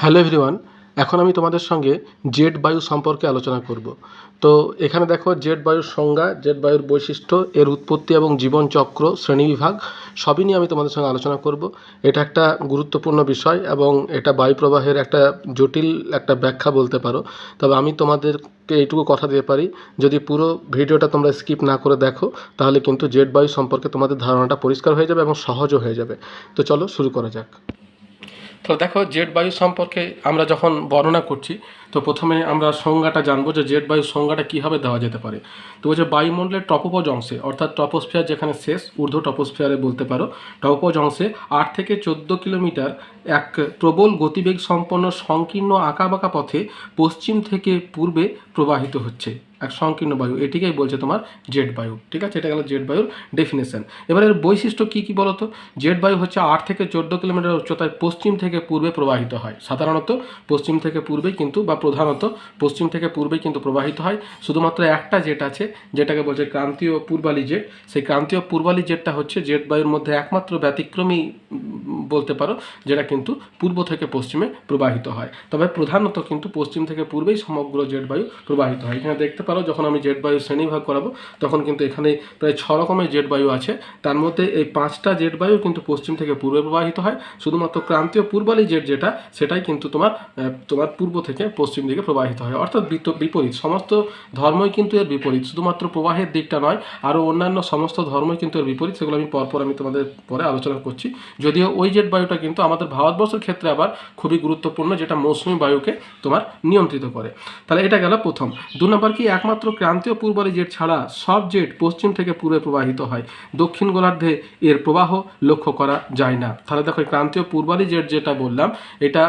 Hello everyone, এখন আমি তোমাদের সঙ্গে জেট বায়ু সম্পর্কে আলোচনা করব। তো এখানে দেখো জেট বায়ুর সংজ্ঞা, জেট বায়ুর বৈশিষ্ট্য, এর উৎপত্তি এবং জীবনচক্র শ্রেণীবিভাগ সবই নিয়ে আমি তোমাদের সঙ্গে আলোচনা করব। এটা একটা গুরুত্বপূর্ণ বিষয় এবং এটা বায়ু প্রবাহের একটা জটিল একটা ব্যাখ্যা বলতে পারো। তবে আমি তোমাদেরকে এইটুকু কথা দিতে পারি, যদি পুরো ভিডিওটা তোমরা স্কিপ না করে দেখো, তাহলে কিন্তু জেট বায়ু সম্পর্কে তোমাদের ধারণাটা পরিষ্কার হয়ে যাবে এবং সহজও হয়ে যাবে। তো চলো শুরু করা যাক। তো দেখো জেট বায়ু সম্পর্কে আমরা যখন বর্ণনা করছি তো প্রথমে আমরা সংজ্ঞাটা জানব যে জেট বায়ুর সংজ্ঞাটা কীভাবে দেওয়া যেতে পারে। তো বলছে বায়ুমণ্ডলের টপোপজ অংশে, অর্থাৎ টপোস্ফিয়ার যেখানে শেষ, ঊর্ধ্ব টপোস্ফিয়ারে বলতে পারো, টপোপজ অংশে আট থেকে চোদ্দ কিলোমিটার এক প্রবল গতিবেগ সম্পন্ন সংকীর্ণ আঁকাবাঁকা পথে পশ্চিম থেকে পূর্বে প্রবাহিত হচ্ছে এক সংকীর্ণ বায়ু। এটিকেই বলছে তোমার জেট বায়ু। ঠিক আছে? এটা গেল জেট বায়ুর ডেফিনেশন এবার এর বৈশিষ্ট্য কী কী বলতো? জেট বায়ু হচ্ছে আট থেকে চোদ্দ কিলোমিটার উচ্চতায় পশ্চিম থেকে পূর্বে প্রবাহিত হয়। সাধারণত পশ্চিম থেকে পূর্বেই কিন্তু বা প্রধানত পশ্চিম থেকে পূর্বেই কিন্তু প্রবাহিত হয়। শুধুমাত্র একটা জেট আছে, যেটাকে বলছে ক্রান্তীয় পূর্বালি জেট সেই ক্রান্তীয় পূর্বালি জেটটা হচ্ছে জেট বায়ুর মধ্যে একমাত্র ব্যতিক্রমী বলতে পারো, যেটা কিন্তু পূর্ব থেকে পশ্চিমে প্রবাহিত হয়। তবে প্রধানত কিন্তু পশ্চিম থেকে পূর্বেই সমগ্র জেট বায়ু প্রবাহিত হয়। এখানে দেখতে পারো, যখন আমি জেট বায়ু শ্রেণীভাগ করাবো, তখন কিন্তু এখানে প্রায় ছ রকমের জেট বায়ু আছে। তার মধ্যে এই পাঁচটা জেট বায়ু কিন্তু পশ্চিম থেকে পূর্বে প্রবাহিত হয়। শুধুমাত্র ক্রান্তীয় পূর্বালি জেট যেটা, সেটাই কিন্তু তোমার তোমার পূর্ব থেকে পশ্চিম দিকে প্রবাহিত হয়। অর্থাৎ বিপরীত। সমস্ত ধর্মই কিন্তু এর বিপরীত। শুধুমাত্র প্রবাহের দিকটা নয় আরও অন্যান্য সমস্ত ধর্মই কিন্তু এর বিপরীত। সেগুলো আমি পরপর আমি তোমাদের পরে আলোচনা করছি। যদিও ওই জেট বায়ুটা কিন্তু আমাদের ভারতবর্ষের ক্ষেত্রে আবার খুবই গুরুত্বপূর্ণ, যেটা মৌসুমী বায়ুকে তোমার নিয়ন্ত্রিত করে। তাহলে এটা গেল প্রথম। দু নম্বর কি, একমাত্র ক্রান্তীয় পূর্বালি জেট ছাড়া সব জেট পশ্চিম থেকে পূর্বে প্রবাহিত হয়। দক্ষিণ গোলার্ধে এর প্রবাহ লক্ষ্য করা যায় না। তাহলে দেখো ক্রান্তীয় পূর্বালি জেট যেটা বললাম, এটা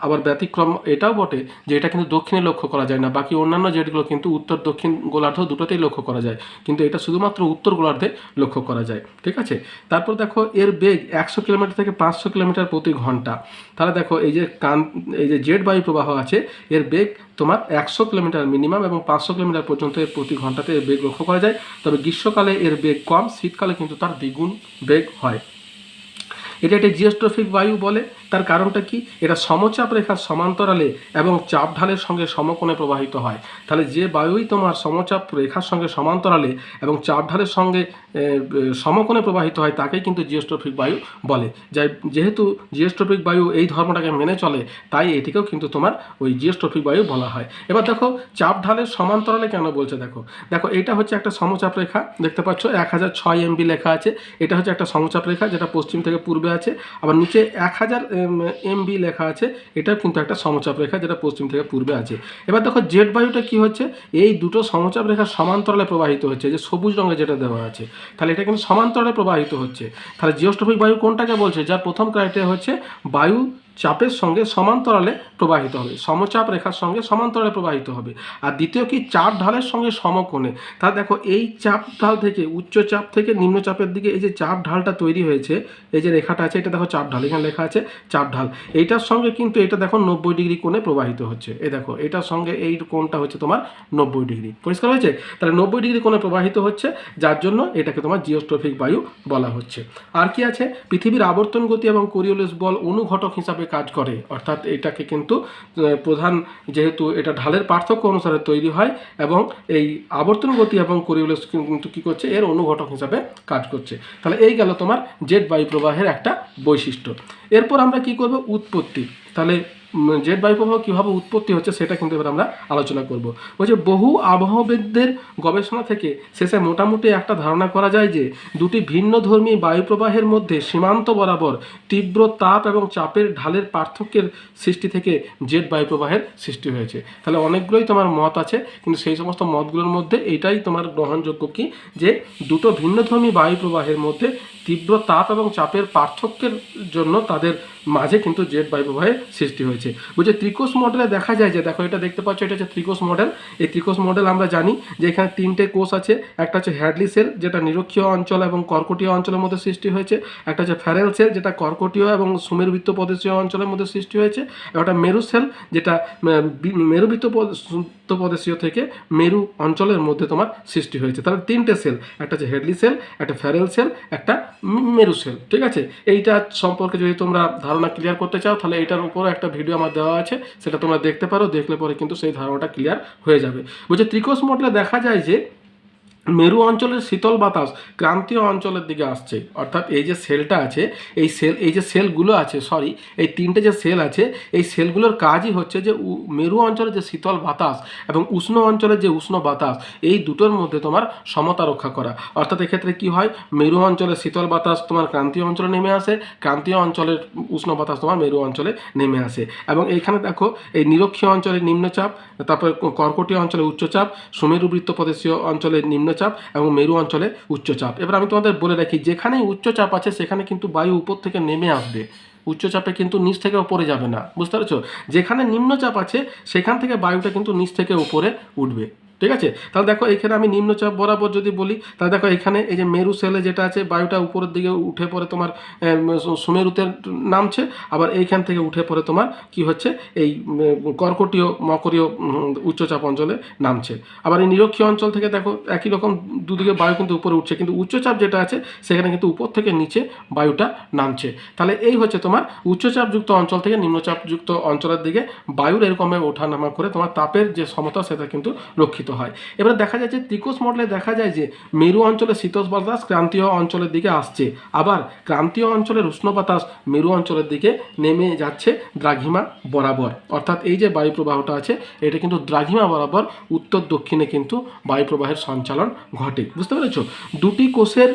আবার ব্যতিক্রম এটাও বটে যে এটা কিন্তু দক্ষিণে লক্ষ্য করা যায় না। বাকি অন্যান্য জেটগুলো কিন্তু উত্তর, দক্ষিণ গোলার্ধ দুটোতেই লক্ষ্য করা যায়। কিন্তু এটা শুধুমাত্র উত্তর গোলার্ধে লক্ষ্য করা যায়। ঠিক আছে? তারপর দেখো এর বেগ একশো কিলোমিটার থেকে পাঁচশো কিলোমিটার প্রতি ঘণ্টা। তাহলে দেখো এই যে কান, এই যে জেট বায়ু প্রবাহ আছে, এর বেগ তোমার একশো কিলোমিটার মিনিমাম এবং পাঁচশো কিলোমিটার পর্যন্ত এর প্রতি ঘন্টাতে এর বেগ লক্ষ্য করা যায়। তবে গ্রীষ্মকালে এর বেগ কম, শীতকালে কিন্তু তার দ্বিগুণ বেগ হয়। এটা একটা জিওস্ট্রফিক বায়ু বলে। তার কারণটা কি? এটা সমচাপ রেখার সমান্তরালে এবং চাপ ঢালের সঙ্গে সমকোণে প্রবাহিত হয়। তাহলে যে বায়ুই তোমার সমচাপ রেখার সঙ্গে সমান্তরালে এবং চাপ ঢালের সঙ্গে সমকোণে প্রবাহিত হয়, তাকেই কিন্তু জিওস্ট্রফিক বায়ু বলে। যাই, যেহেতু জিওস্ট্রফিক বায়ু এই ধর্মটাকে মেনে চলে, তাই এটিকেও কিন্তু তোমার ওই জিওস্ট্রফিক বায়ু বলা হয়। এবার দেখো, চাপ ঢালের সমান্তরালে কেন বলছে দেখো? দেখো, এটা হচ্ছে একটা সমচাপ রেখা, দেখতে পাচ্ছ? এক হাজার ছয় এমবি লেখা আছে। এটা হচ্ছে একটা সমচাপ রেখা, যেটা পশ্চিম থেকে পূর্বে আছে। আবার নিচে এক হাজার এমবি লেখা আছে এটা কিন্তু একটা সমচাপ রেখা যেটা পশ্চিম থেকে পূর্বে আছে। এবার দেখো জেট বায়ুটা কি হচ্ছে? এই দুটো সমচাপ রেখা সমান্তরালে প্রবাহিত হচ্ছে যে সবুজ রঙে যেটা দেওয়া আছে। তাহলে এটা কিন্তু সমান্তরালে প্রবাহিত হচ্ছে। তাহলে জিওস্ট্রফিক বায়ু কোনটাকে বলছে? যার প্রথম ক্রাইটেরিয়া হচ্ছে বায়ু চাপের সঙ্গে সমান্তরালে প্রবাহিত হবে। সমচাপ রেখার সঙ্গে সমান্তরালে প্রবাহিত হবে। আর দ্বিতীয় কি? চাপ ঢালের সঙ্গে সমকোণে। তা দেখো, এই চাপ ঢাল থেকে, উচ্চ চাপ থেকে, নিম্ন চাপের দিকে এই যে চাপ ঢালটা তৈরি হয়েছে, এই যে রেখাটা আছে, এটা দেখো চাপ ঢাল, এখানে লেখা আছে চাপ ঢাল। এইটার সঙ্গে কিন্তু এটা দেখো নব্বই ডিগ্রি কোণে প্রবাহিত হচ্ছে। এ দেখো, এটার সঙ্গে এই কোণটা হচ্ছে তোমার নব্বই ডিগ্রি। পরিষ্কার হয়েছে? তাহলে নব্বই ডিগ্রি কোণে প্রবাহিত হচ্ছে, যার জন্য এটাকে তোমার জিওস্ট্রফিক বায়ু বলা হচ্ছে। আর কি আছে? পৃথিবীর আবর্তন গতি এবং কোরিওলিস বল অনুঘটক হিসাবে কাজ করে। অর্থাৎ এটাকে কিন্তু প্রধান যেহেতু এটা ঢালের পার্থক্য অনুসারে তৈরি হয় এবং এই আবর্তন গতি এবং কোরিওলিস কিন্তু কী করছে? এর অনুঘটক হিসাবে কাজ করছে। তাহলে এই গেল তোমার জেট বায়ু প্রবাহের একটা বৈশিষ্ট্য। এরপর আমরা কি করব? উৎপত্তি। তাহলে জেট বায়ু প্রবাহ কীভাবে উৎপত্তি হচ্ছে সেটা কিন্তু এবার আমরা আলোচনা করব। বলছে বহু আবহাওয়াবিদদের গবেষণা থেকে শেষে মোটামুটি একটা ধারণা করা যায় যে দুটি ভিন্ন ধর্মী বায়ু প্রবাহের মধ্যে সীমান্ত বরাবর তীব্র তাপ এবং চাপের ঢালের পার্থক্যের সৃষ্টি থেকে জেট বায়ুপ্রবাহের সৃষ্টি হয়েছে। তাহলে অনেকগুলোই তোমার মত আছে, কিন্তু সেই সমস্ত মতগুলোর মধ্যে এটাই তোমার গ্রহণযোগ্য কি? যে দুটো ভিন্নধর্মী বায়ু প্রবাহের মধ্যে তীব্র তাপ এবং চাপের পার্থক্যের জন্য তাদের মাঝে কিন্তু জেট বায়ু প্রবাহের সৃষ্টি হয়েছে। বুঝে ত্রিকোষ মডেলে দেখা যায় যে, দেখো এটা দেখতে পাচ্ছ, এটা হচ্ছে ত্রিকোষ মডেল। এই ত্রিকোষ মডেল আমরা জানি যে, এখানে তিনটে কোষ আছে। একটা হচ্ছে হ্যাডলি সেল, যেটা নিরক্ষীয় অঞ্চল এবং কর্কটীয় অঞ্চলের মধ্যে সৃষ্টি হয়েছে। একটা হচ্ছে ফ্যারেল সেল, যেটা কর্কটীয় এবং সুমেরুবৃত্ত প্রদেশীয় অঞ্চলের মধ্যে সৃষ্টি হয়েছে। একটা মেরু সেল, যেটা মেরুবৃত্ত পদ- প্রদেশীয় থেকে মেরু অঞ্চলের মধ্যে তোমার সৃষ্টি হয়েছে। তাহলে তিনটে সেল একটা হচ্ছে হেডলি সেল একটা ফ্যারেল সেল একটা মেরু সেল ঠিক আছে? এইটা সম্পর্কে যদি তোমরা ধারণা ধারণা ক্লিয়ার করতে চাও, তাহলে এটার উপরও একটা ভিডিও আমার দেওয়া আছে, সেটা তোমরা দেখতে পারো, দেখলে পরে কিন্তু সেই ধারণাটা ক্লিয়ার হয়ে যাবে। বলছে ত্রিকোষ মডেলে দেখা যায় যে মেরু অঞ্চলের শীতল বাতাস ক্রান্তীয় অঞ্চলের দিকে আসছে। অর্থাৎ এই যে সেলটা আছে, এই সেল, এই যে সেলগুলো আছে সরি এই তিনটে যে সেল আছে, এই সেলগুলোর কাজই হচ্ছে যে মেরু অঞ্চলের যে শীতল বাতাস এবং উষ্ণ অঞ্চলের যে উষ্ণ বাতাস, এই দুটোর মধ্যে তোমার সমতা রক্ষা করা। অর্থাৎ এক্ষেত্রে কি হয়, মেরু অঞ্চলের শীতল বাতাস তোমার ক্রান্তীয় অঞ্চলে নেমে আসে, ক্রান্তীয় অঞ্চলের উষ্ণ বাতাস তোমার মেরু অঞ্চলে নেমে আসে। এবং এইখানে দেখো, এই নিরক্ষীয় অঞ্চলে নিম্নচাপ, তারপরে কর্কটীয় অঞ্চলে উচ্চচাপ, সুমেরু বৃত্ত প্রদেশীয় অঞ্চলে নিম্নচাপ এবং মেরু অঞ্চলে উচ্চচাপ। এবার আমি তোমাদের বলে রাখি, যেখানেই উচ্চচাপ আছে, সেখানে কিন্তু বায়ু উপর থেকে নেমে আসবে। উচ্চচাপে কিন্তু নিচ থেকে উপরে যাবে না। বুঝতে পারছ? যেখানে নিম্নচাপ আছে, সেখান থেকে বায়ুটা কিন্তু নিচ থেকে উপরে উঠবে। ঠিক আছে? তাহলে দেখো এখানে আমি নিম্নচাপ বরাবর যদি বলি, তাহলে দেখো এখানে এই যে মেরু সেলে যেটা আছে, বায়ুটা উপরের দিকে উঠে পড়ে তোমার সুমেরুতে নামছে, আবার এইখান থেকে উঠে পড়ে তোমার কি হচ্ছে? এই কর্কটীয়, মকরীয় উচ্চচাপ অঞ্চলে নামছে। আবার এই নিরক্ষীয় অঞ্চল থেকে দেখো একই রকম দুদিকে বায়ু কিন্তু উপরে উঠছে, কিন্তু উচ্চচাপ যেটা আছে, সেখানে কিন্তু উপর থেকে নিচে বায়ুটা নামছে। তাহলে এই হচ্ছে তোমার উচ্চচাপযুক্ত অঞ্চল থেকে নিম্নচাপযুক্ত অঞ্চলের দিকে বায়ুর এরকমভাবে ওঠানামা করে তোমার তাপের যে সমতা, সেটা কিন্তু রক্ষিত হয়। এবারে দেখা যায় যে ত্রিকোষ মডেলে দেখা যায় যে মেরু অঞ্চলে শীতল বাতাস ক্রান্তীয় অঞ্চলের দিকে আসছে। আবার ক্রান্তীয় অঞ্চলের উষ্ণ বাতাস মেরু অঞ্চলের দিকে নেমে যাচ্ছে দ্রাঘিমা বরাবর। অর্থাৎ এই যে বায়ু প্রবাহটা আছে, এটা কিন্তু দ্রাঘিমা বরাবর উত্তর দক্ষিণে কিন্তু বায়ু প্রবাহের সঞ্চালন ঘটে। বুঝতে পেরেছ? দুটি কোষের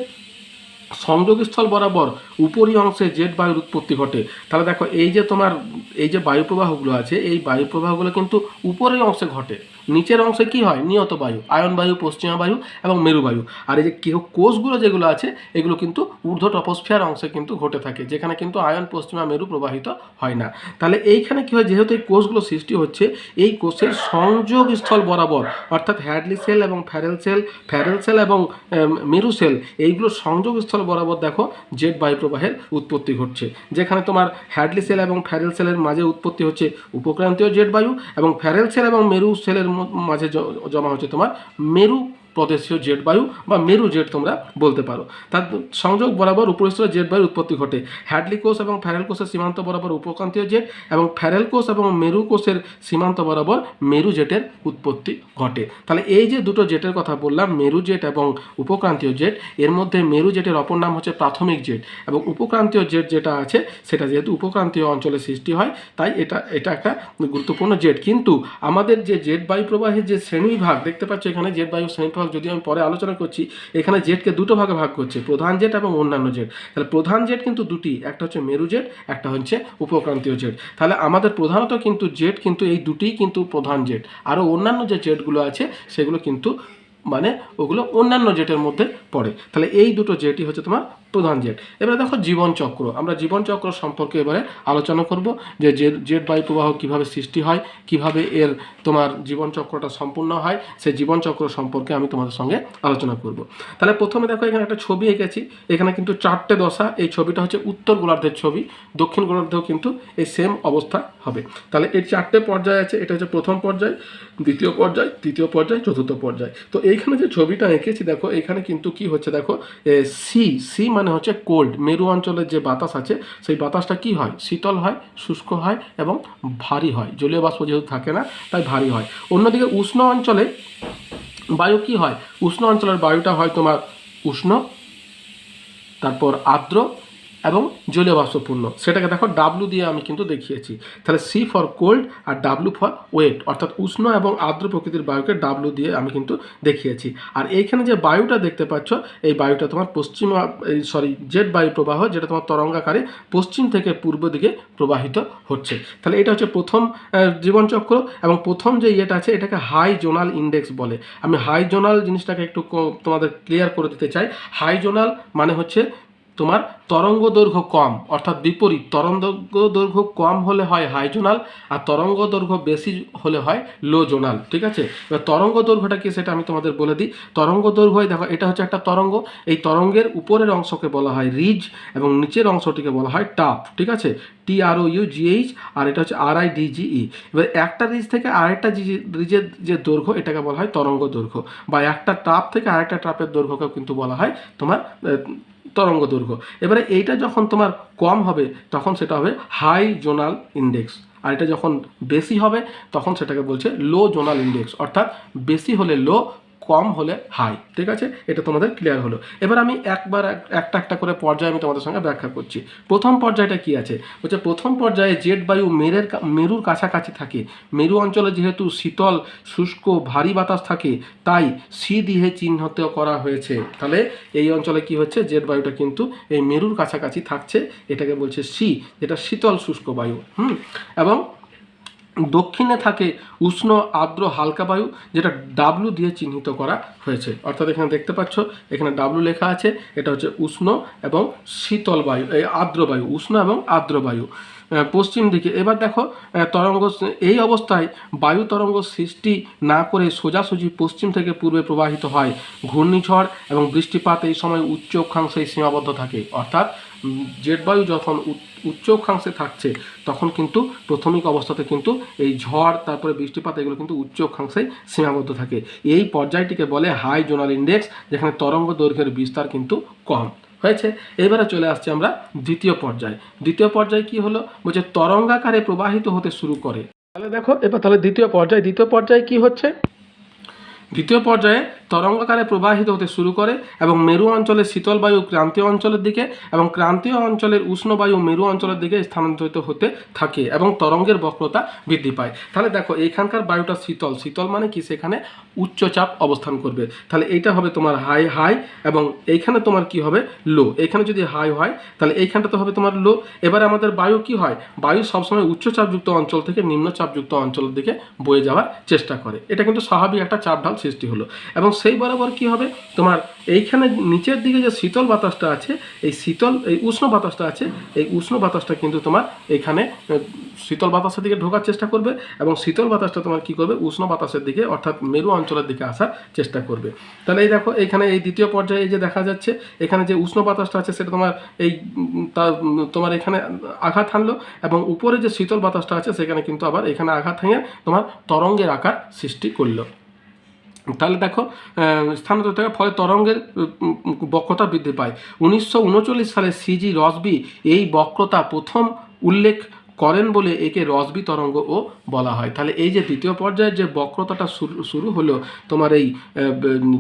সংযোগস্থল বরাবর উপরি অংশে জেট বায়ুর উৎপত্তি ঘটে। তাহলে দেখো, এই যে তোমার, এই যে বায়ু প্রবাহগুলো আছে, এই বায়ু প্রবাহগুলো কিন্তু উপরের অংশে ঘটে। নিচের অংশে কি হয়? নিয়ত বায়ু, আয়ন বায়ু, পশ্চিমা বায়ু এবং মেরু বায়ু। আর এই যে কেউ কোষগুলো যেগুলো আছে, এগুলো কিন্তু ঊর্ধ্ব টপোস্ফিয়ার অংশে কিন্তু ঘটে থাকে, যেখানে কিন্তু আয়ন, পশ্চিমা, মেরু প্রবাহিত হয় না। তাহলে এইখানে কি হয়? যেহেতু এই কোষগুলো সৃষ্টি হচ্ছে, এই কোষের সংযোগ স্থল বরাবর, অর্থাৎ হ্যাডলি সেল এবং ফ্যারেল সেল ফ্যারেল সেল এবং মেরু সেল এইগুলো সংযোগ স্থল বরাবর দেখো জেট বায়ু প্রবাহের উৎপত্তি ঘটছে। যেখানে তোমার হ্যাডলি সেল এবং ফ্যারেল সেলের মাঝে উৎপত্তি হচ্ছে উপক্রান্তীয় জেট বায়ু এবং ফ্যারেল সেল এবং মেরু সেলের মাঝে জমা হচ্ছে তোমার মেরু প্রদেশীয় জেট বায়ু বা মেরু জেট তোমরা বলতে পারো। তার সংযোগ বরাবর উপরিস্থলে জেট বায়ুর উৎপত্তি ঘটে। হ্যাডলি কোষ এবং ফ্যারেল কোষের সীমান্ত বরাবর উপক্রান্তীয় জেট এবং ফ্যারেল কোষ এবং মেরু কোষের সীমান্ত বরাবর মেরু জেটের উৎপত্তি ঘটে। তাহলে এই যে দুটো জেটের কথা বললাম, মেরু জেট এবং উপক্রান্তীয় জেট, এর মধ্যে মেরু জেটের অপর নাম হচ্ছে প্রাথমিক জেট এবং উপক্রান্তীয় জেট যেটা আছে, সেটা যেহেতু উপক্রান্তীয় অঞ্চলে সৃষ্টি হয়, তাই এটা এটা একটা গুরুত্বপূর্ণ জেট। কিন্তু আমাদের যে জেট বায়ু প্রবাহের যে শ্রেণীবিভাগ, দেখতে পাচ্ছ এখানে জেট বায়ু শ্রেণীবিভাগ যদি আমি পরে আলোচনা করছি, এখানে জেটকে দুটো ভাগে ভাগ করছে, প্রধান জেট এবং অন্যান্য জেট তাহলে প্রধান জেট কিন্তু দুটি, একটা হচ্ছে মেরু জেট একটা হচ্ছে উপক্রান্তীয় জেট তাহলে আমাদের প্রধানত কিন্তু জেট কিন্তু এই দুটিই কিন্তু প্রধান জেট আরও অন্যান্য যে জেটগুলো আছে, সেগুলো কিন্তু মানে ওগুলো অন্যান্য জেটের মধ্যে পড়ে। তাহলে এই দুটো জেটই হচ্ছে তোমার প্রধান জেট। এবারে দেখো জীবন চক্র। আমরা জীবন চক্র সম্পর্কে এবারে আলোচনা করব যে জেট বায়ু প্রবাহ কীভাবে সৃষ্টি হয়, কীভাবে এর তোমার জীবন চক্রটা সম্পূর্ণ হয়, সেই জীবন চক্র সম্পর্কে আমি তোমাদের সঙ্গে আলোচনা করব। তাহলে প্রথমে দেখো এখানে একটা ছবি এঁকেছি। এখানে কিন্তু চারটে দশা। এই ছবিটা হচ্ছে উত্তর গোলার্ধের ছবি। দক্ষিণ গোলার্ধেও কিন্তু এই সেম অবস্থা হবে। তাহলে এর চারটে পর্যায় আছে। এটা হচ্ছে প্রথম পর্যায়, দ্বিতীয় পর্যায়, তৃতীয় পর্যায়, চতুর্থ পর্যায়। তো এইখানে যে ছবিটা এঁকেছি, দেখো এখানে কিন্তু কি হচ্ছে, দেখো সি সি মানে হচ্ছে কোল্ড মেরু অঞ্চলের যে বাতাস আছে, সেই বাতাসটা কি হয়? শীতল হয়, শুষ্ক হয় এবং ভারী হয়। জলীয় বাষ্প যেহেতু থাকে না, তাই ভারী হয়। অন্যদিকে উষ্ণ অঞ্চলে বায়ু কি হয়? উষ্ণ অঞ্চলের বায়ুটা হয় তোমার উষ্ণ, তারপর আর্দ্র এবং জলীয় বাষ্পপূর্ণ সেটাকে দেখো ডাব্লু দিয়ে আমি কিন্তু দেখিয়েছি। তাহলে সি ফর কোল্ড আর ডাব্লু ফর ওয়েট অর্থাৎ উষ্ণ এবং আর্দ্র প্রকৃতির বায়ুকে ডাব্লু দিয়ে আমি কিন্তু দেখিয়েছি। আর এইখানে যে বায়ুটা দেখতে পাচ্ছ, এই বায়ুটা তোমার পশ্চিম সরি জেট বায়ু প্রবাহ, যেটা তোমার তরঙ্গাকারে পশ্চিম থেকে পূর্ব দিকে প্রবাহিত হচ্ছে। তাহলে এটা হচ্ছে প্রথম জীবনচক্র এবং প্রথম যে ইয়েটা আছে, এটাকে হাই জোনাল ইন্ডেক্স বলে। আমি হাই জোনাল জিনিসটাকে একটু তোমাদের ক্লিয়ার করে দিতে চাই। হাই জোনাল মানে হচ্ছে তোমার তরঙ্গ দৈর্ঘ্য কম, অর্থাৎ বিপরীত, তরঙ্গ দৈর্ঘ্য কম হলে হয় হাই জোনাল আর তরঙ্গ দৈর্ঘ্য বেশি হলে হয় লো জোনাল ঠিক আছে? এবার তরঙ্গ দৈর্ঘ্যটা কি সেটা আমি তোমাদের বলে দিই। তরঙ্গ দৈর্ঘ্য দেখো, এটা হচ্ছে একটা তরঙ্গ, এই তরঙ্গের উপরের অংশকে বলা হয় রিজ এবং নিচের অংশটিকে বলা হয় টাপ ঠিক আছে? টি আর ইউ জিএইচ আর এটা হচ্ছে আর আই ডিজিই এবার একটা রিজ থেকে আরেকটা রিজের যে দৈর্ঘ্য, এটাকে বলা হয় তরঙ্গ দৈর্ঘ্য বা একটা ট্রাপ থেকে আরেকটা টাপের দৈর্ঘ্যকেও কিন্তু বলা হয় তোমার তরঙ্গ দৈর্ঘ্য। এবারে এইটা যখন তোমার কম হবে, তখন সেটা হবে হাই জোনাল ইন্ডেক্স আর এটা যখন বেশি হবে, তখন সেটাকে বলছে লো জোনাল ইন্ডেক্স অর্থাৎ বেশি হলে লো কম হলে হাই ঠিক আছে? এটা তোমাদের ক্লিয়ার হলো। এবার আমি একবার এক- একটা একটা করে পর্যায়ে আমি তোমাদের সঙ্গে ব্যাখ্যা করছি। প্রথম পর্যায়টা কি আছে? বলছে প্রথম পর্যায়ে জেট বায়ু মেরের মেরুর কাছাকাছি থাকে। মেরু অঞ্চলে যেহেতু শীতল, শুষ্ক, ভারী বাতাস থাকে, তাই সি দিয়ে চিহ্নিত করা হয়েছে। তাহলে এই অঞ্চলে কি হচ্ছে? জেট বায়ুটা কিন্তু এই মেরুর কাছাকাছি থাকছে। এটাকে বলছে সি যেটা শীতল, শুষ্ক বায়ু। হুম? এবং দক্ষিণে থাকে উষ্ণ আর্দ্র হালকা বায়ু, যেটা ডাব্লু দিয়ে চিহ্নিত করা হয়েছে। অর্থাৎ এখানে দেখতে পাচ্ছ, এখানে ডাব্লু লেখা আছে, এটা হচ্ছে উষ্ণ এবং শীতল বায়ু, এই আর্দ্র বায়ু, উষ্ণ এবং আর্দ্র বায়ু। পশ্চিম দিকে। এবার দেখো তরঙ্গ এই অবস্থায় বায়ু তরঙ্গ সৃষ্টি না করে সোজাসুজি পশ্চিম থেকে পূর্বে প্রবাহিত হয়। ঘূর্ণিঝড় এবং বৃষ্টিপাত এই সময় উচ্চ অক্ষাংশে সীমাবদ্ধ থাকে। অর্থাৎ জেট বায়ু যখন উচ্চ অক্ষাংশে থাকছে, তখন কিন্তু প্রাথমিক অবস্থাতে কিন্তু এই ঝড়, তারপরে বৃষ্টিপাত এগুলো কিন্তু উচ্চ অক্ষাংশে সীমাবদ্ধ থাকে। এই পর্যায়টিকে বলে হাই জোনাল ইন্ডেক্স, যেখানে তরঙ্গ দৈর্ঘ্যের বিস্তার কিন্তু কম। হয়েছে। এবারে চলে আসছি আমরা দ্বিতীয় পর্যায়ে। দ্বিতীয় পর্যায়ে কি হলো? বলছে তরঙ্গাকারে প্রবাহিত হতে শুরু করে। তাহলে দেখো, এবার তাহলে দ্বিতীয় পর্যায়ে। দ্বিতীয় পর্যায়ে কি হচ্ছে? দ্বিতীয় পর্যায়ে তরঙ্গাকারে প্রবাহিত হতে শুরু করে এবং মেরু অঞ্চলের শীতল বায়ু ক্রান্তীয় অঞ্চলের দিকে এবং ক্রান্তীয় অঞ্চলের উষ্ণ বায়ু মেরু অঞ্চলের দিকে স্থানান্তরিত হতে থাকে এবং তরঙ্গের বক্রতা বৃদ্ধি পায়। তাহলে দেখো, এখানকার বায়ুটা শীতল। শীতল মানে কি? সেখানে উচ্চচাপ অবস্থান করবে। তাহলে এইটা হবে তোমার হাই হাই এবং এইখানে তোমার কি হবে? লো। এখানে যদি হাই হয়, তাহলে এইখানটা তো হবে তোমার লো। এবারে আমাদের বায়ু কি হয়? বায়ু সবসময় উচ্চচাপযুক্ত অঞ্চল থেকে নিম্নচাপযুক্ত অঞ্চলের দিকে বয়ে যাওয়ার চেষ্টা করে। এটা কিন্তু স্বাভাবিক একটা চাপ ঢাল। সৃষ্টি হলো। এবং সেই বরাবর কি হবে? তোমার এইখানে নিচের দিকে যে শীতল বাতাসটা আছে এই শীতল এই উষ্ণ বাতাসটা আছে এই উষ্ণ বাতাসটা কিন্তু তোমার এখানে শীতল বাতাসের দিকে ঢোকার চেষ্টা করবে এবং শীতল বাতাসটা তোমার কি করবে? উষ্ণ বাতাসের দিকে অর্থাৎ মেরু অঞ্চলের দিকে আসার চেষ্টা করবে। তাহলে এই দেখো এখানে এই দ্বিতীয় পর্যায়ে যে দেখা যাচ্ছে এখানে যে উষ্ণ বাতাসটা আছে সেটা তোমার এই উম, তা উম, তোমার এখানে আঘাত হানলো এবং উপরে যে শীতল বাতাসটা আছে সেখানে কিন্তু আবার এখানে আঘাত হানিয়ে তোমার তরঙ্গের আকার সৃষ্টি করল। তাহলে দেখো স্থানান্তর থেকে ফলে তরঙ্গের বক্রতা বৃদ্ধি পায়। উনিশশো উনচল্লিশ সালে সিজি রসবি এই বক্রতা প্রথম উল্লেখ করেন বলে একে রসবি তরঙ্গ ও বলা হয়। তাহলে এই যে দ্বিতীয় পর্যায়ের যে বক্রতাটা শুরু হলো তোমার এই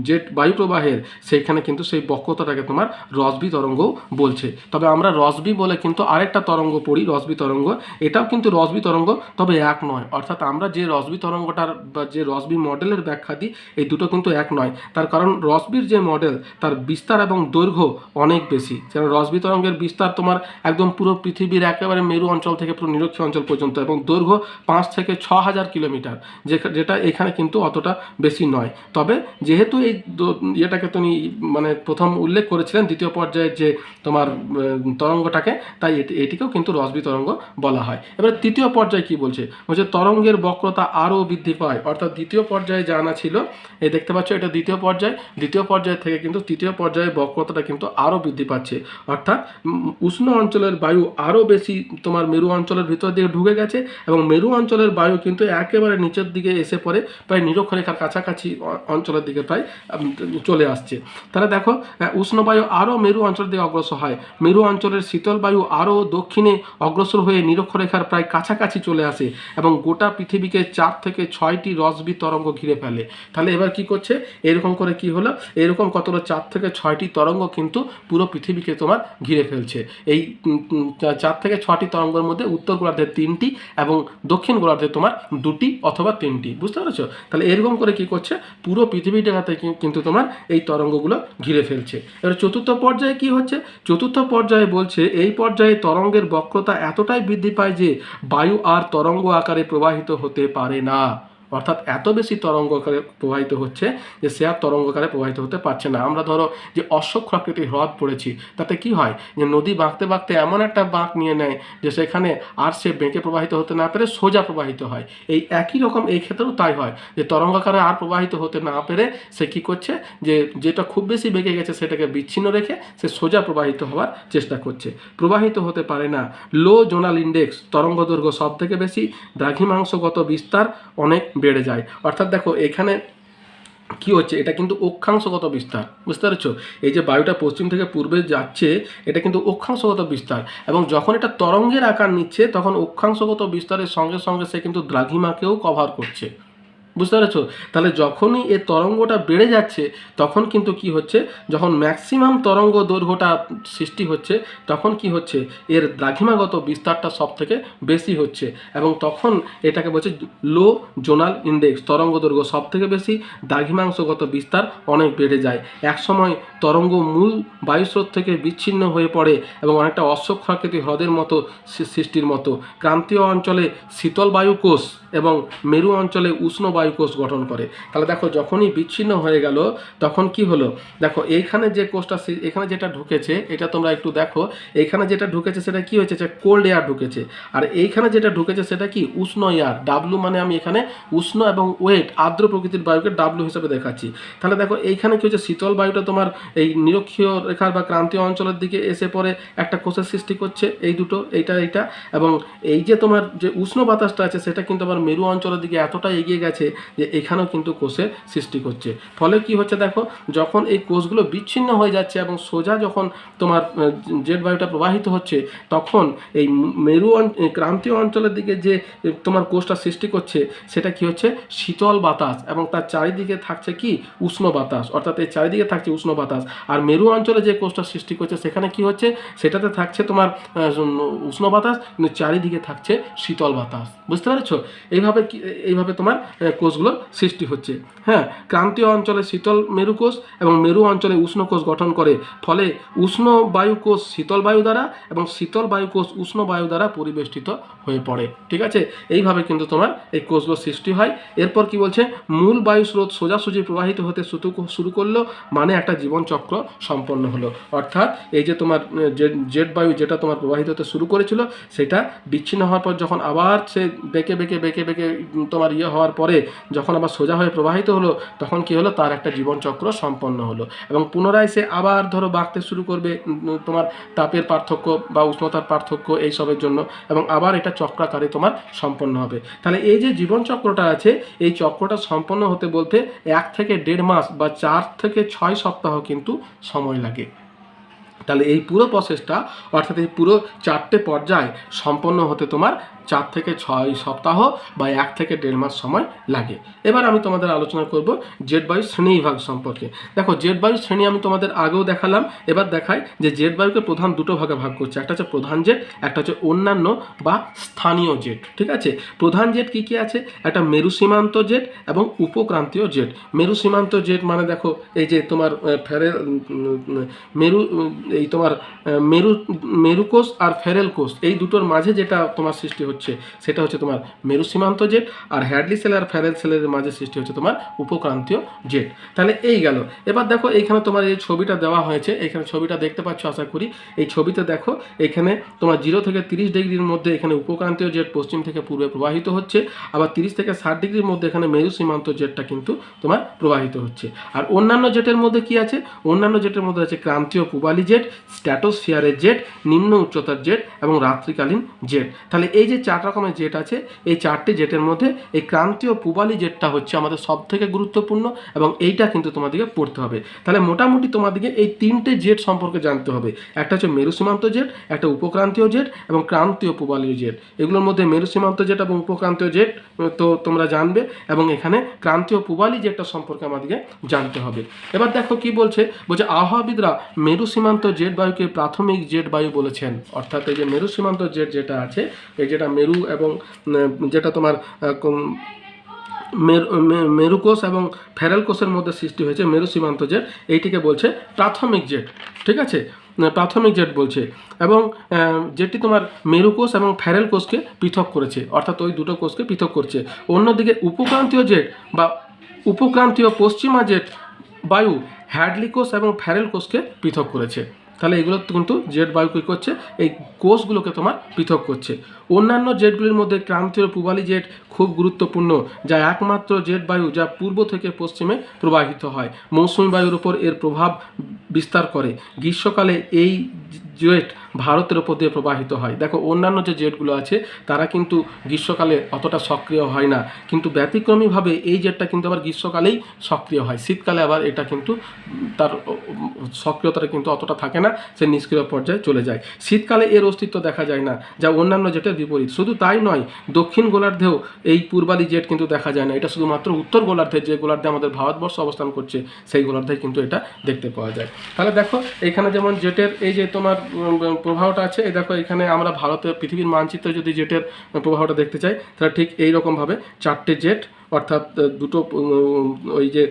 জেট বায়ু প্রবাহের সেইখানে কিন্তু সেই বক্রতাটাকে তোমার রসবি তরঙ্গ বলছে। তবে আমরা রসবি বলে কিন্তু আরেকটা তরঙ্গ পড়ি, রসবি তরঙ্গ। এটাও কিন্তু রসবি তরঙ্গ, তবে এক নয়। অর্থাৎ আমরা যে রসবি তরঙ্গটার বা যে রসবি মডেলের ব্যাখ্যা দিই, এই দুটো কিন্তু এক নয়। তার কারণ রসবির যে মডেল, তার বিস্তার এবং দৈর্ঘ্য অনেক বেশি। যেন রসবি তরঙ্গের বিস্তার তোমার একদম পুরো পৃথিবীর একেবারে মেরু অঞ্চল থেকে পুরো নিরক্ষীয় অঞ্চল পর্যন্ত এবং দৈর্ঘ্য পাঁচ থেকে ছ হাজার কিলোমিটার যেটা এখানে কিন্তু অতটা বেশি নয়। তবে যেহেতু এই ইয়েটাকে তুমি মানে প্রথম উল্লেখ করেছিলেন দ্বিতীয় পর্যায়ের যে তোমার তরঙ্গটাকে, তাই এটি- এটিকেও কিন্তু রসবি তরঙ্গ বলা হয়। এবার তৃতীয় পর্যায়ে কি বলছে? বলছে তরঙ্গের বক্রতা আরও বৃদ্ধি পায়। অর্থাৎ দ্বিতীয় পর্যায়ে জানা ছিল, এই দেখতে পাচ্ছ এটা দ্বিতীয় পর্যায়। দ্বিতীয় পর্যায় থেকে কিন্তু তৃতীয় পর্যায়ে বক্রতাটা কিন্তু আরও বৃদ্ধি পাচ্ছে। অর্থাৎ উষ্ণ অঞ্চলের বায়ু আরও বেশি তোমার মেরু অঞ্চলের ভিতর দিকে ঢুকে গেছে এবং মেরু অঞ্চলের বায়ু কিন্তু একেবারে নিচের দিকে এসে পড়ে, প্রায় নিরক্ষরেখার কাছাকাছি অঞ্চলের দিকে প্রায় চলে আসছে। তাহলে দেখো উষ্ণ বায়ু আরও মেরু অঞ্চলের দিকে অগ্রসর হয়। মেরু অঞ্চলের শীতল বায়ু আরও দক্ষিণে অগ্রসর হয়ে নিরক্ষরেখার প্রায় কাছাকাছি চলে আসে এবং গোটা পৃথিবীকে চার থেকে ছয়টি রসবি তরঙ্গ ঘিরে ফেলে। তাহলে এবার কি করছে? এরকম করে কি হলো? এরকম কতটা চার থেকে ছয়টি তরঙ্গ কিন্তু পুরো পৃথিবীকে তোমার ঘিরে ফেলছে। এই চার থেকে ছটি তরঙ্গের মধ্যে উত্তর গোলার্ধে তিনটি এবং দক্ষিণ গোলার্ধে তোমার দুটি অথবা তিনটি। বুঝতে পেরেছ? তাহলে এরকম করে কি করছে? পুরো পৃথিবীটাতে কিন্তু তোমার এই তরঙ্গগুলো ঘিরে ফেলছে। এবার চতুর্থ পর্যায়ে কি হচ্ছে? চতুর্থ পর্যায়ে বলছে, এই পর্যায়ে তরঙ্গের বক্রতা এতটাই বৃদ্ধি পায় যে বায়ু আর তরঙ্গ আকারে প্রবাহিত হতে পারে না। অর্থাৎ এত বেশি তরঙ্গ আকারে প্রবাহিত হচ্ছে যে সে আর তরঙ্গ আকারে প্রবাহিত হতে পারছে না। আমরা ধরো যে অশ্বক্ষাকৃতি হ্রদ পড়েছি, তাতে কি হয়? যে নদী বাঁকতে বাঁকতে এমন একটা বাঁক নিয়ে নেয় যে সেখানে আর সে বেঁকে প্রবাহিত হতে না পেরে সোজা প্রবাহিত হয়। এই একই রকম এই ক্ষেত্রেও তাই হয় যে তরঙ্গাকারে আর প্রবাহিত হতে না পেরে সে কি করছে? যে যেটা খুব বেশি বেঁকে গেছে সেটাকে বিচ্ছিন্ন রেখে সে সোজা প্রবাহিত হওয়ার চেষ্টা করছে। প্রবাহিত হতে পারে না। লো জোনাল ইন্ডেক্স তরঙ্গ দৈর্ঘ্য সব থেকে বেশি। দ্রাঘিমাংশগত বিস্তার অনেক বেড়ে যায়। অর্থাৎ দেখো, এখানে কি হচ্ছে, এটা কিন্তু অক্ষাংশগত বিস্তার, বুঝতে পারছ? এই যে বায়ুটা পশ্চিম থেকে পূর্বে যাচ্ছে, এটা কিন্তু অক্ষাংশগত বিস্তার এবং যখন এটা তরঙ্গের আকার নিচ্ছে, তখন অক্ষাংশগত বিস্তারের সঙ্গে সঙ্গে সে কিন্তু দ্রাঘিমাকেও কভার করছে। বুঝতে পেরেছ? তাহলে যখনই এ তরঙ্গটা বেড়ে যাচ্ছে, তখন কিন্তু কি হচ্ছে? যখন ম্যাক্সিমাম তরঙ্গ দৈর্ঘ্যটা সৃষ্টি হচ্ছে, তখন কি হচ্ছে? এর দ্রাঘিমাগত বিস্তারটা সব থেকে বেশি হচ্ছে। এবং তখন এটাকে বলছে লো জোনাল ইন্ডেক্স তরঙ্গ দৈর্ঘ্য সব থেকে বেশি, দ্রাঘিমাংশগত বিস্তার অনেক বেড়ে যায়। একসময় তরঙ্গ মূল বায়ুস্রোত থেকে বিচ্ছিন্ন হয়ে পড়ে এবং অনেকটা অশ্বক্ষাকৃতি হ্রদের মতো সৃষ্টির মতো। ক্রান্তীয় অঞ্চলে শীতল বায়ুকোষ এবং মেরু অঞ্চলে উষ্ণ বায়ুকোষ গঠন করে। তাহলে দেখো যখনই বিচ্ছিন্ন হয়ে গেল, তখন কি হলো? দেখো, এইখানে যে কোষটা এখানে যেটা ঢুকেছে, এটা তোমরা একটু দেখো, এইখানে যেটা ঢুকেছে সেটা কি হয়েছে? কোল্ড এয়ার ঢুকেছে। আর এইখানে যেটা ঢুকেছে সেটা কি? উষ্ণ এয়ার ডাব্লু মানে আমি এখানে উষ্ণ এবং ওয়েট আর্দ্র প্রকৃতির বায়ুকে ডাব্লু হিসেবে দেখাচ্ছি। তাহলে দেখো, এইখানে কি হচ্ছে শীতল বায়ুটা তোমার এই নিরক্ষীয় রেখার বা ক্রান্তীয় অঞ্চলের দিকে এসে পরে একটা কোষের সৃষ্টি করছে, এই দুটো, এইটা এইটা। এবং এই যে তোমার যে উষ্ণ বাতাসটা আছে, সেটা কিন্তু আবার মেরু অঞ্চলের দিকে এতটা এগিয়ে গেছে যে এখানেও কিন্তু কোষের সৃষ্টি করছে। ফলে কি হচ্ছে দেখো, যখন এই কোষগুলো বিচ্ছিন্ন হয়ে যাচ্ছে এবং সোজা যখন তোমার জেট বায়ুটা প্রবাহিত হচ্ছে, তখন এই মেরু ক্রান্তীয় অঞ্চলের দিকে যে তোমার কোষটা সৃষ্টি করছে, সেটা কি হচ্ছে? শীতল বাতাস এবং তার চারিদিকে থাকছে কি? উষ্ণ বাতাস। অর্থাৎ এই চারিদিকে থাকছে উষ্ণ বাতাস। আর মেরু অঞ্চলে যে কোষটা সৃষ্টি করছে, সেখানে কি হচ্ছে? সেটাতে থাকছে তোমার উষ্ণ বাতাস, কিন্তু চারিদিকে থাকছে শীতল বাতাস। বুঝতে পেরেছ? এইভাবে এইভাবে তোমার আহ, কোষগুলো সৃষ্টি হচ্ছে। হ্যাঁ ক্রান্তীয় অঞ্চলে শীতল মেরু কোষ এবং মেরু অঞ্চলে উষ্ণ কোষ গঠন করে। ফলে উষ্ণ বায়ু কোষ শীতল বায়ু দ্বারা এবং শীতল বায়ু কোষ উষ্ণ বায়ু দ্বারা পরিবেষ্টিত হয়ে পড়ে। ঠিক আছে? এইভাবে কিন্তু তোমার এই কোষগুলো সৃষ্টি হয়। এরপর কি বলছে? মূল বায়ু স্রোত সোজাসুজি প্রবাহিত হতে শুরু- করল মানে একটা জীবনচক্র সম্পন্ন হলো। অর্থাৎ এই যে তোমার জেট বায়ু যেটা তোমার প্রবাহিত হতে শুরু করেছিল সেটা বিচ্ছিন্ন হওয়ার পর যখন আবার সে বেঁকে বেঁকে বেঁকে বেঁকে তোমার ইয়ে হওয়ার পরে যখন আবার সোজা হয়ে প্রবাহিত হলো, তখন কি হলো? তার একটা জীবনচক্র সম্পন্ন হলো। এবং পুনরায় সে আবার ধরো বাঁকতে শুরু করবে তোমার তাপের পার্থক্য বা উষ্ণতার পার্থক্য এইসবের জন্য এবং আবার এটা চক্রাকারে তোমার সম্পন্ন হবে। তাহলে এই যে জীবনচক্রটা আছে, এই চক্রটা সম্পন্ন হতে বলতে এক থেকে দেড় মাস বা চার থেকে ছয় সপ্তাহ কিন্তু সময় লাগে। তাহলে এই পুরো প্রসেসটা অর্থাৎ এই পুরো চারটে পর্যায় সম্পন্ন হতে তোমার চার থেকে ছয় সপ্তাহ বা এক থেকে দেড় মাস সময় লাগে। এবার আমি তোমাদের আলোচনা করব জেড বায়ু শ্রেণি বিভাগ সম্পর্কে। দেখো জেড বায়ু শ্রেণি আমি তোমাদের আগেও দেখালাম। এবার দেখাই যে জেড বায়ুকে প্রধান দুটো ভাগে ভাগ করছে। একটা হচ্ছে প্রধান জেট একটা হচ্ছে অন্যান্য বা স্থানীয় জেট ঠিক আছে? প্রধান জেট কি কি আছে? একটা মেরু সীমান্ত জেট এবং উপক্রান্তীয় জেট মেরু সীমান্ত জেট মানে দেখো এই যে তোমার উম, মেরু এই তোমার মেরু মেরুকোষ আর ফেরেল কোষ এই দুটোর মাঝে যেটা তোমার সৃষ্টি হচ্ছে সেটা হচ্ছে তোমার মেরু সীমান্ত জেট আর হ্যাডলি সেল আর ফ্যারেল সেলের মাঝে সৃষ্টি হচ্ছে তোমার উপক্রান্তীয় জেট। তাহলে এই গেল। এবার দেখো এইখানে তোমার এই ছবিটা দেওয়া হয়েছে এখানে ছবিটা দেখতে পাচ্ছ, আশা করি এই ছবিতে দেখো এখানে তোমার জিরো থেকে তিরিশ ডিগ্রির মধ্যে এখানে উপক্রান্তীয় জেট পশ্চিম থেকে পূর্বে প্রবাহিত হচ্ছে, আবার তিরিশ থেকে ষাট ডিগ্রির মধ্যে এখানে মেরু সীমান্ত জেটটা কিন্তু তোমার প্রবাহিত হচ্ছে। আর অন্যান্য জেটের মধ্যে কি আছে? অন্যান্য জেটের মধ্যে আছে ক্রান্তীয় পূবালি জেট, স্ট্যাটোসফিয়ারের জেট, নিম্ন উচ্চতার জেট এবং রাত্রিকালীন জেট। তাহলে এই যে চার রকমের জেট আছে। এই চারটি জেটের মধ্যে এই ক্রান্তীয় পূবালি জেটটা হচ্ছে আমাদের সব থেকে গুরুত্বপূর্ণ এবং এইটা কিন্তু তোমাদেরকে পড়তে হবে। তাহলে মোটামুটি তোমাদেরকে এই তিনটে জেট সম্পর্কে জানতে হবে। একটা হচ্ছে মেরু সীমান্ত জেট, একটা উপক্রান্তীয় জেট এবং ক্রান্তীয় পূবালীয় জেট। এগুলোর মধ্যে মেরু সীমান্ত জেট এবং উপক্রান্তীয় জেট তো তোমরা জানবে এবং এখানে ক্রান্তীয় পূবালী জেটটা সম্পর্কে আমাদেরকে জানতে হবে। এবার দেখো কি বলছে? বলছে আবহাওয়াবিদরা মেরু সীমান্ত জেট বায়ুকে প্রাথমিক জেট বায়ু বলেছেন। অর্থাৎ এই যে মেরু সীমান্ত জেট যেটা আছে, এই যেটা মেরু এবং যেটা তোমার মেরুকোষ এবং ফেরেল কোষের মধ্যে সৃষ্টি হয়েছে মেরু সীমান্ত জেট। এইটিকে বলছে প্রাথমিক জেট, ঠিক আছে? প্রাথমিক জেট বলছে। এবং যেটি তোমার মেরুকোষ এবং ফেরেল কোষকে পৃথক করেছে, অর্থাৎ ওই দুটো কোষকে পৃথক করছে। অন্যদিকে উপক্রান্তীয় জেট বা উপক্রান্তীয় পশ্চিমা জেট বায়ু হ্যাডলি কোষ এবং ফ্যারেল কোষকে পৃথক করেছে। তাহলে এগুলো কিন্তু জেট বায়ু কী করছে? এই কোষগুলোকে তোমার পৃথক করছে। অন্যান্য জেটগুলির মধ্যে ক্রান্তীয় পূবালি জেট খুব গুরুত্বপূর্ণ, যা একমাত্র জেট বায়ু যা পূর্ব থেকে পশ্চিমে প্রবাহিত হয়। মৌসুমী বায়ুর উপর এর প্রভাব বিস্তার করে। গ্রীষ্মকালে এই জেট ভারতের ওপর দিয়ে প্রবাহিত হয়। দেখো, অন্যান্য যে জেটগুলো আছে, তারা কিন্তু গ্রীষ্মকালে অতটা সক্রিয় হয় না। কিন্তু ব্যতিক্রমীভাবে এই জেটটা কিন্তু আবার গ্রীষ্মকালেই সক্রিয় হয়। শীতকালে আবার এটা কিন্তু তার সক্রিয়তাটা কিন্তু অতটা থাকে না, সে নিষ্ক্রিয় পর্যায়ে চলে যায়। শীতকালে এর অস্তিত্ব দেখা যায় না, যা অন্যান্য জেটের বিপরীত। শুধু তাই নয়, দক্ষিণ গোলার্ধেও এই পূর্বালি জেট কিন্তু দেখা যায় না। এটা শুধুমাত্র উত্তর গোলার্ধে যে গোলার্ধে আমাদের ভারতবর্ষ অবস্থান করছে, সেই গোলার্ধে কিন্তু এটা দেখতে পাওয়া যায়। তাহলে দেখো, এখানে যেমন জেটের, এই যে তোমার প্রবাহটা আছে। এই দেখো, এখানে আমরা ভারতের পৃথিবীর মানচিত্রে যদি জেটের প্রভাবটা দেখতে চাই, তাহলে ঠিক এই রকমভাবে চারটে জেট অর্থাৎ দুটো ওই যে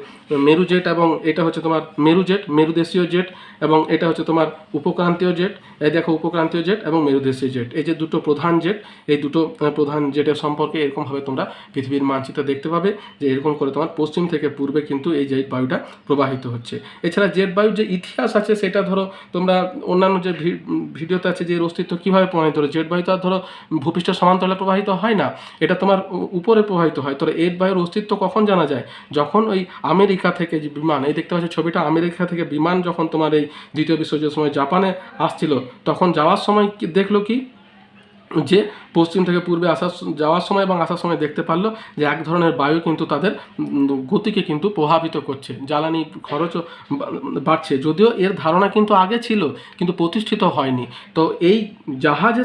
মেরু জেট এবং এটা হচ্ছে তোমার মেরু জেট, মেরুদেশীয় জেট এবং এটা হচ্ছে তোমার উপক্রান্তীয় জেট। এই দেখো উপক্রান্তীয় জেট এবং মেরুদেশীয় জেট। এই যে দুটো প্রধান জেট, এই দুটো প্রধান জেটের সম্পর্কে এরকমভাবে তোমরা পৃথিবীর মানচিত্রে দেখতে পাবে যে এরকম করে তোমার পশ্চিম থেকে পূর্বে কিন্তু এই জেট বায়ুটা প্রবাহিত হচ্ছে। এছাড়া জেট বায়ুর যে ইতিহাস আছে সেটা ধরো তোমরা অন্যান্য যে ভিডিওতে আছে যে এর অস্তিত্ব কীভাবে প্রমাণিত হলো? জেট বায়ু তো আর ধরো ভূপৃষ্ঠ সমান্তরালে প্রবাহিত হয় না। এটা তোমার উপরে প্রবাহিত হয়। তবে এর বায়ুর অস্তিত্ব কখন জানা যায়? যখন ওই আমেরিকা থেকে যে বিমান, এই দেখতে পাচ্ছি ছবিটা, আমেরিকা থেকে বিমান যখন তোমার এই দ্বিতীয় বিশ্বযুদ্ধের সময় জাপানে আসছিল, তখন যাওয়ার সময় দেখল কি? যে পশ্চিম থেকে পূর্বে আসার যাওয়ার সময় এবং আসার সময় দেখতে পারল যে এক ধরনের বায়ু কিন্তু তাদের গতিকে কিন্তু প্রভাবিত করছে, জ্বালানি খরচও বাড়ছে। যদিও এর ধারণা কিন্তু আগে ছিল, কিন্তু প্রতিষ্ঠিত হয়নি। তো এই জাহাজের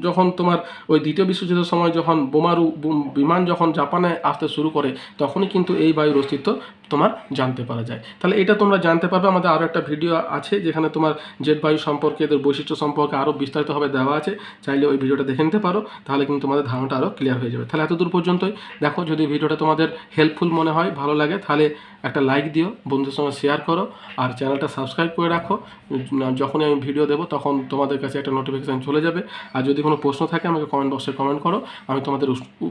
যখন তোমার ওই দ্বিতীয় বিশ্বযুদ্ধের সময় যখন বোমারু বুম- বিমান যখন জাপানে আসতে শুরু করে, তখনই কিন্তু এই বায়ুর অস্তিত্ব তোমার জানতে পারা যায়। তাহলে এটা তোমরা জানতে পারবে, আমাদের আরও একটা ভিডিও আছে যেখানে তোমার জেট বায়ু সম্পর্কে, এদের বৈশিষ্ট্য সম্পর্কে আরও বিস্তারিতভাবে দেওয়া আছে। চাইলে ওই ভিডিওটা দেখে নিতে পারো। তাহলে কিন্তু তোমাদের ধারণাটা আরও ক্লিয়ার হয়ে যাবে। তাহলে এত দূর পর্যন্তই। দেখো, যদি ভিডিওটা তোমাদের হেল্পফুল মনে হয়, ভালো লাগে, তাহলে একটা লাইক দিও, বন্ধুদের সঙ্গে শেয়ার করো, আর চ্যানেলটা সাবস্ক্রাইব করে রাখো। যখনই আমি ভিডিও দেবো, তখন তোমাদের কাছে একটা নোটিফিকেশান চলে যাবে। আর যদি কোনো প্রশ্ন থাকে, আমাকে কমেন্ট বক্সে কমেন্ট করো। আমি তোমাদের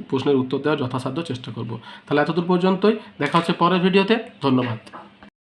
প্রশ্নের উত্তর দেওয়ার যথাসাধ্য চেষ্টা করব। তাহলে এতদূর পর্যন্তই। দেখা হচ্ছে পরের ভিডিওতে ধন্যবাদ।